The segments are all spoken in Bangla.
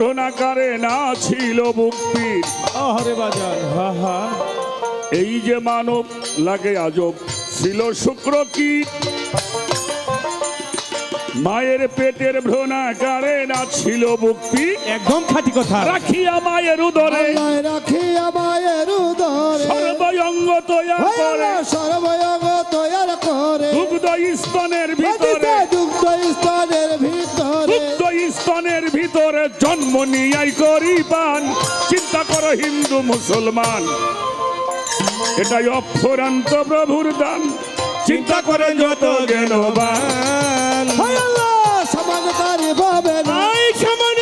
ঘটনাকারে না ছিল মুক্তির। আহারে বাজার হা হা এই যে মানব লাগে আজব। ছিল শুক্র কি? মায়ের পেটের ভ্রণাকারে না ছিল মুক্তি। একদম খাঁটি কথা। রাখিয়া মায়ের উদরে। রাখিয়া মায়ের উদরে। সর্বঙ্গ তৈয়ার করে। সর্বয়ঙ্গ তৈয়ার করে। দুগ্ধ স্তনের ভিতরে স্তনের ভিতরে। স্তনের ভিতরে জন্ম নিয়াই করি পান চিন্তা করো হিন্দু মুসলমান। এটাই অফুরান্ত প্রভুর দান। চিন্তা করে যত সমানতারি ভাবে না। নাই সমান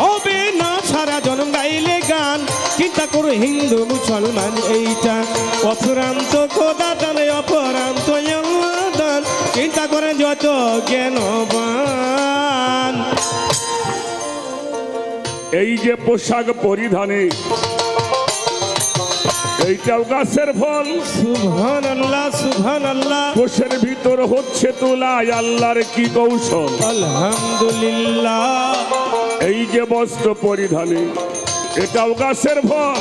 হবে না। সারা জনম গাইলে গান। চিন্তা করো হিন্দু মুসলমান এইটা অপরান্ত খোদা জ্ঞানবান এই যে পোশাক পরিধানে এইটাও গাছের ফল সুবহান আল্লাহ সুবহান আল্লাহ কোষের ভিতর হচ্ছে তোলায় আল্লাহর কি কৌশল? আলহামদুলিল্লাহ। এই যে বস্ত্র পরিধানে এটাও গাছের ফল।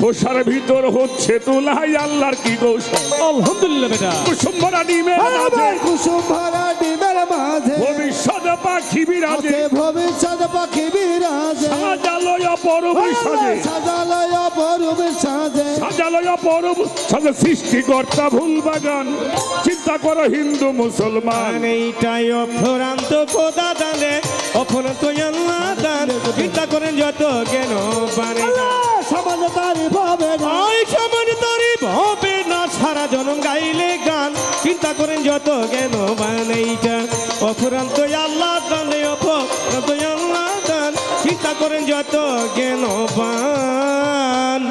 খোসার ভিতর হচ্ছে তোলাই আল্লাহর কি কৌশল আলহামদুলিল্লাহ বেটা। কুসুম্বরা ডিমের মাঝে। আমার কুসুম ভরা ডিমের মাঝে। ভবিষ্যৎ পাখি বিরাজে। ভবিষ্যৎ পাখি বিরাজে। সাজালয় অপরূপ সাজে। সাজালয় অপরূপ সাজে। সাজালয় অপরূপ সাজে। সৃষ্টিকর্তা ভুল বাগান চিন্তা করো হিন্দু মুসলমান। এইটাই অফরান্ত খোদা দানে অফরান্ত আল্লাহ দান চিন্তা করেন যত জ্ঞান বানে আল্লাহ দানে আল্লাহ দান চিন্তা করেন যত জ্ঞান বান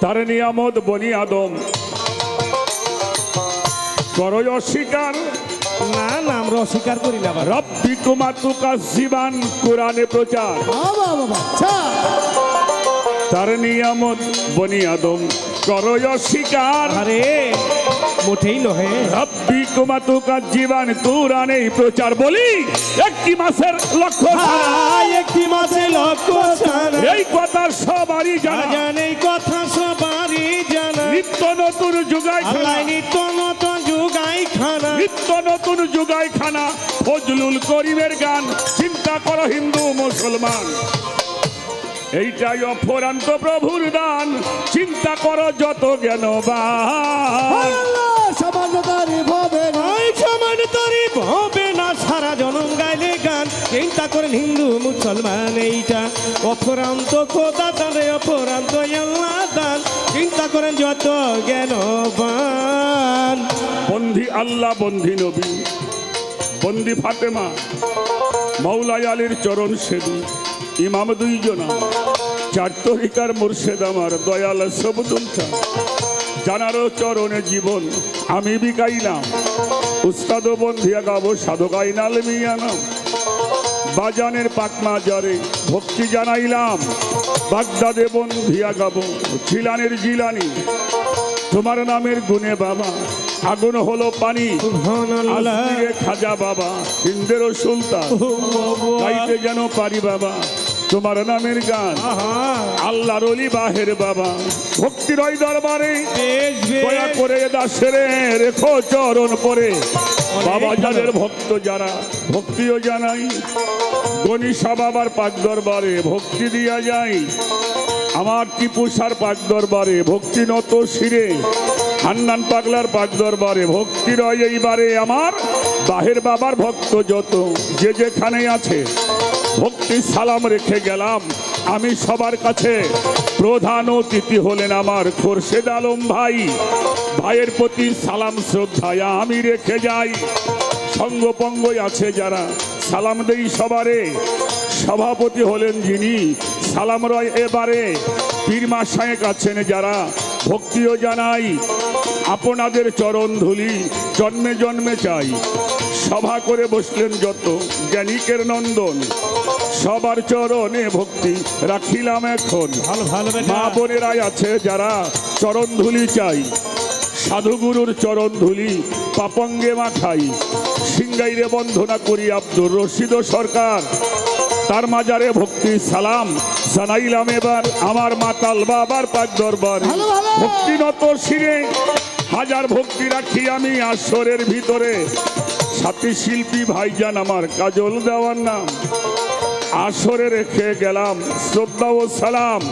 তার নিয়ামত বনি আদম। করো অস্বীকার। না না আমরা অস্বীকার করি না রব্বি কুমা তুকা জীবান কোরআনে প্রচার। আচ্ছা তার নিয়ামত বনি আদম। করো অস্বীকার। আরে। মোটেই নহে রব্বি কুমা তুকা জীবান কোরআনে প্রচার বলি। একটি মাসের লক্ষ্য একটি মাসে লক্ষ ছাড়া। এই কথা সবারই জানা। জানে এই কথা সবারই জানা। নিত্য নতুন যুগাই নিত্য নতুন যুগাই খানা। নিত্য নতুন যুগাই খানা। ফজলুল করিমের গান। চিন্তা করো হিন্দু মুসলমান। এইটাই অফরান্ত প্রভুর দান। চিন্তা করো যত জ্ঞানবান। আল্লাহ সমানতারি ভাবে না। সমান তারিফ হবে না সারা জনম গাইলে গান। চিন্তা করেন হিন্দু মুসলমান এইটা। অপরান্ত খোদা দানে অপরান্ত আল্লাহ দান। চিন্তা করেন যত জ্ঞানবান বন্ধি আল্লাহ বন্ধি নবী। বন্দি ফাতেমা মৌলাই আলীর চরণ সেবী। ইমাম দুইজনা চার তরিকার মুর্শেদ আমার দয়াল সবদুল শাহ জানারও চরণে জীবন আমি বিকাইলাম। উস্তাদ বন্ধিয়া গাবো সাধকাই নাল মিয়ানাম বাজানের পাকমা জারে ভক্তি জানাইলাম। বাগদাদে বন্ধিয়া গাবো ছিলানের জিলানি। তোমার নামের গুণে বাবা আগুন হলো পানি। খাজা বাবা হিন্দেরও সুলতান। গাইতে যেন পারি বাবা। তোমার নামের গান। আহা। আল্লাহর অলি বাহের বাবা। ভক্তির ওই দরবারে দয়া করে দাসের রেখো চরণ পরে। বাবা যাদের ভক্ত যারা ভক্তিও জানাই। গণিসা বাবার পাক দরবারে ভক্তি দিয়া যায় আমার টিপুসার পাক দরবারে ভক্তি নত শিরে। হান্নান পাগলার পাক দরবারে ভক্তি রয় এইবারে। আমার বাহের বাবার ভক্ত যত যে যেখানে আছে। ভক্তি সালাম রেখে গেলাম। আমি সবার কাছে প্রধান অতিথি হলেন আমার খোরশেদ আলম ভাই। ভাইয়ের প্রতি সালাম, শ্রদ্ধায় আমি রেখে যাই। সঙ্গপঙ্গই আছে যারা সালাম দেই সবারে। সভাপতি হলেন যিনি, সালাম রয় এবারে। পীর মাসায়েক আছেন যারা, ভক্তিও জানাই। আপনাদের চরণ ধুলি জন্মে জন্মে চাই। সভা করে বসলেন যত জ্ঞানিকের নন্দন। সবার চরণে ভক্তি রাখিলাম এখন। ভালো ভালো বেটা। মা বোনেরাই আছে যারা চরণ ধুলি চাই। সাধুগুরুর চরণ ধুলি পাপঙ্গে মাখাই। সিংগাইরে বন্ধনা করি আব্দুর রশিদ সরকার। তার মাজারে ভক্তি সালাম জানাইলাম এবার আমার মাতাল বাবার পাক দরবার। ভক্তি নত শিরে হাজার ভক্তি রাখি আমি আসরের ভিতরে। সাথী শিল্পী ভাইজান আমার কাজল দেওয়ার নাম। আসরে রেখে গেলাম। শ্রদ্ধা ও সালাম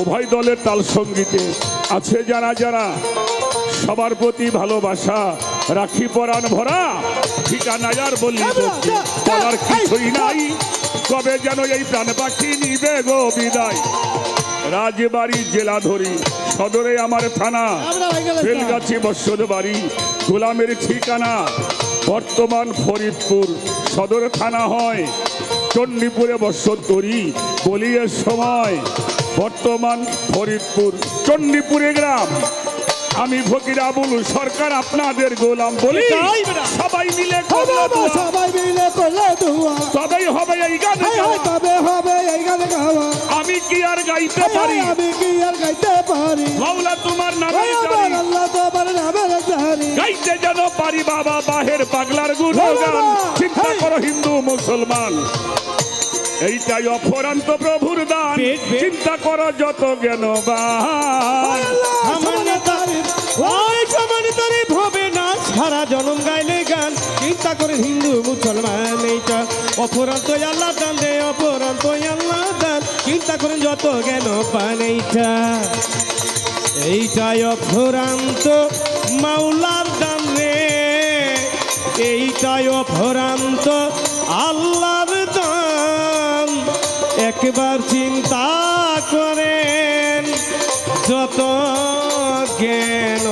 উভয় দলের তাল সঙ্গীতে। আছে যারা যারা সবার প্রতি ভালোবাসা রাখি পরাণ ভরা। ঠিকানা আর বলি বলার কিছুই নাই। কবে যেন এই প্রাণ পাখি নিবে গো বিদায়। রাজবাড়ি জেলা ধরি সদরে আমার থানা। বেলগাছি বৎসদ বাড়ি গোলামের ঠিকানা। বর্তমান ফরিদপুর সদর থানা হয়। চণ্ডীপুরে বৎসদ করি বলিয়ের সময়। বর্তমান ফরিদপুর চণ্ডীপুরে গ্রাম। আমি ফকির আবুল সরকার আপনাদের গোলাম বলি। সবাই মিলে। সবাই মিলে তবেই হবে এই গানে তবে হবে এই গানে গাওয়া। আমি কি আর গাইতে পারি? আমি কি আর গাইতে পারি? মাওলা তোমার নামে আল্লাহ তোমার জানি। গাইতে যেন পারি বাবা বাহের পাগলার গুণগান। বাবা! চিন্তা করো হিন্দু মুসলমান। এইটাই অপরান্ত প্রভুর দান। চিন্তা করো যত জ্ঞান হবে না সারা জনম গাইলে গান। চিন্তা করে হিন্দু মুসলমান এইটা অপরান্ত আল্লাহ দান দে অপরান্ত আল্লাহ দান। চিন্তা করে যত জ্ঞান পান এইটা। এইটাই অপরান্ত মাওলার দান রে। এইটাই অপরান্ত আল্লাহর দান। একবার চিন্তা করেন যত জ্ঞান